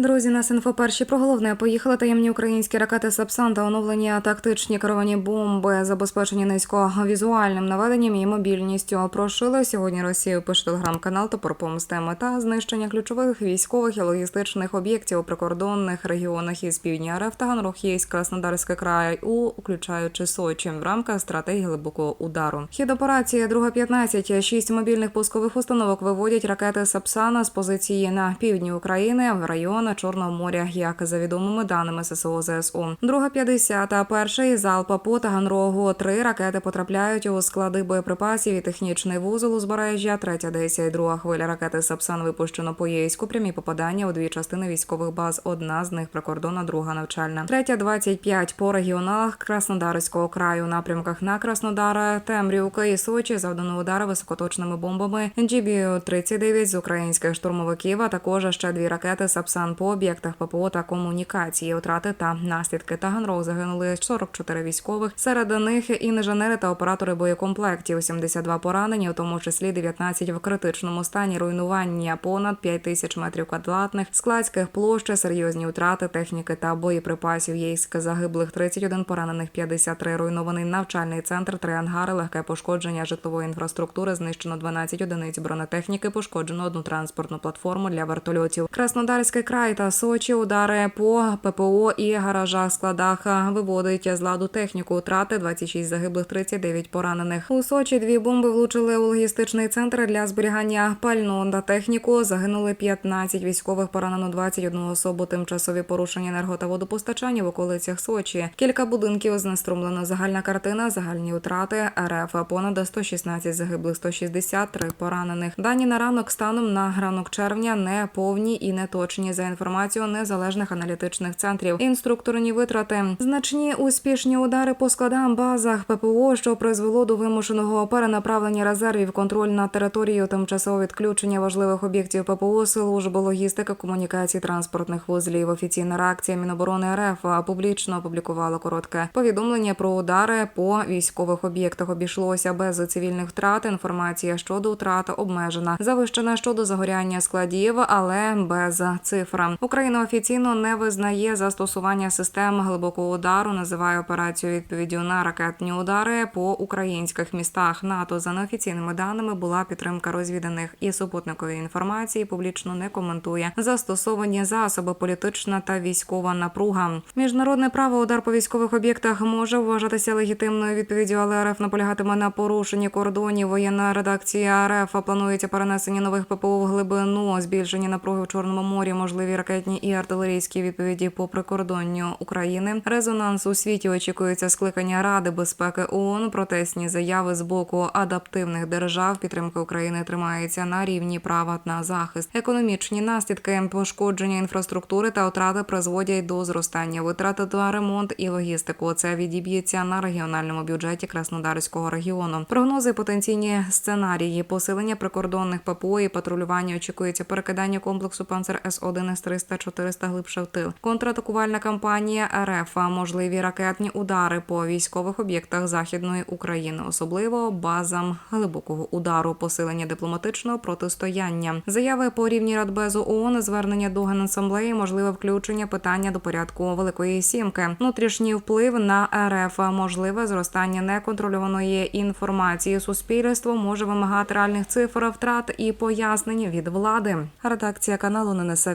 Друзі, нас інфо перші про головне. Поїхали таємні українські ракети Сапсан та оновлені тактичні керовані бомби, забезпечені низьковізуальним наведенням і мобільністю. Прошили сьогодні Росію. Пише телеграм-канал Топор помсти. Мета знищення ключових військових і логістичних об'єктів у прикордонних регіонах із півдня РФ та Ганрохійськ, Краснодарський край, у включаючи Сочі в рамках стратегії глибокого удару. Хід операції друга 15. Шість мобільних пускових установок виводять ракети Сапсана з позиції на півдні України в район Чорного моря, як за відомими даними ССО ЗСУ. Друга 50, а перший залп по Таганрогу. Три ракети потрапляють у склади боєприпасів і технічний вузол узбережжя. Третя 10, друга хвиля ракети Сапсан випущено по Єйську. Прямі попадання у дві частини військових баз. Одна з них прикордонна, друга навчальна. Третя 25 по регіоналах Краснодарського краю. Напрямках на Краснодара, Темрівка і Сочі завдано удари високоточними бомбами. GBU-39 з українських штурмовиків, а також ще дві ракети Сапсан по об'єктах ППО та комунікації. Втрати та наслідки Таганрог загинули 44 військових. Серед них інженери та оператори боєкомплектів. 72 поранені, у тому числі 19 в критичному стані руйнування понад 5 тисяч метрів квадратних, складських площ, серйозні втрати техніки та боєприпасів. Єйськ загиблих 31 поранених, 53 руйнований навчальний центр, 3 ангари, легке пошкодження житлової інфраструктури, знищено 12 одиниць бронетехніки, пошкоджено одну транспортну платформу для вертольотів. Краснодарський край та Сочі удари по ППО і гаражах складах виводить з ладу техніку. Втрати 26 загиблих, 39 поранених. У Сочі дві бомби влучили у логістичний центр для зберігання пального на техніку. Загинули 15 військових, поранено 21 особу. Тимчасові порушення енерго та водопостачання в околицях Сочі. Кілька будинків знеструмлено. Загальна картина, загальні втрати РФ понад 116 загиблих, 163 поранених. Дані на ранок станом на ранок червня не повні і не точні за інформацією незалежних аналітичних центрів. Інструкторні витрати, значні успішні удари по складам, базах ППО, що призвело до вимушеного перенаправлення резервів, контроль над територією, тимчасове відключення важливих об'єктів ППО, служби логістики, комунікації, транспортних вузлів. Офіційна реакція Міноборони РФ публічно опублікувала коротке повідомлення про удари по військових об'єктах. Обійшлося без цивільних втрат. Інформація щодо втрат обмежена, завищена щодо загоряння складів, але без цифр. Україна офіційно не визнає застосування систем глибокого удару. Називає операцію відповіддю на ракетні удари по українських містах. НАТО за неофіційними даними була підтримка розвіданих і супутникової інформації. Публічно не коментує застосовані засоби, політична та військова напруга. Міжнародне право удар по військових об'єктах може вважатися легітимною відповіддю, але РФ наполягатиме на порушенні кордонів. Воєнна редакція РФ планується перенесення нових ППО в глибину, збільшення напруги в Чорному морі, можливі ракетні і артилерійські відповіді по прикордонню України. Резонанс у світі очікується скликання Ради безпеки ООН. Протестні заяви з боку адаптивних держав. Підтримка України тримається на рівні права на захист. Економічні наслідки пошкодження інфраструктури та втрати призводять до зростання витрат на ремонт і логістику. Це відіб'ється на регіональному бюджеті Краснодарського регіону. Прогнози потенційні сценарії посилення прикордонних ППО і патрулювання очікується перекидання комплексу Панцер С 1 с 300 400 глибше в тил. Контратакувальна кампанія РФ, можливі ракетні удари по військових об'єктах західної України, особливо базам глибокого удару, посилення дипломатичного протистояння, заяви по рівні Радбезу ООН, звернення до генасамблеї, можливе включення питання до порядку Великої Сімки, внутрішній вплив на РФ, можливе зростання неконтрольованої інформації. Суспільство може вимагати реальних цифр втрат і пояснень від влади. Редакція каналу не несе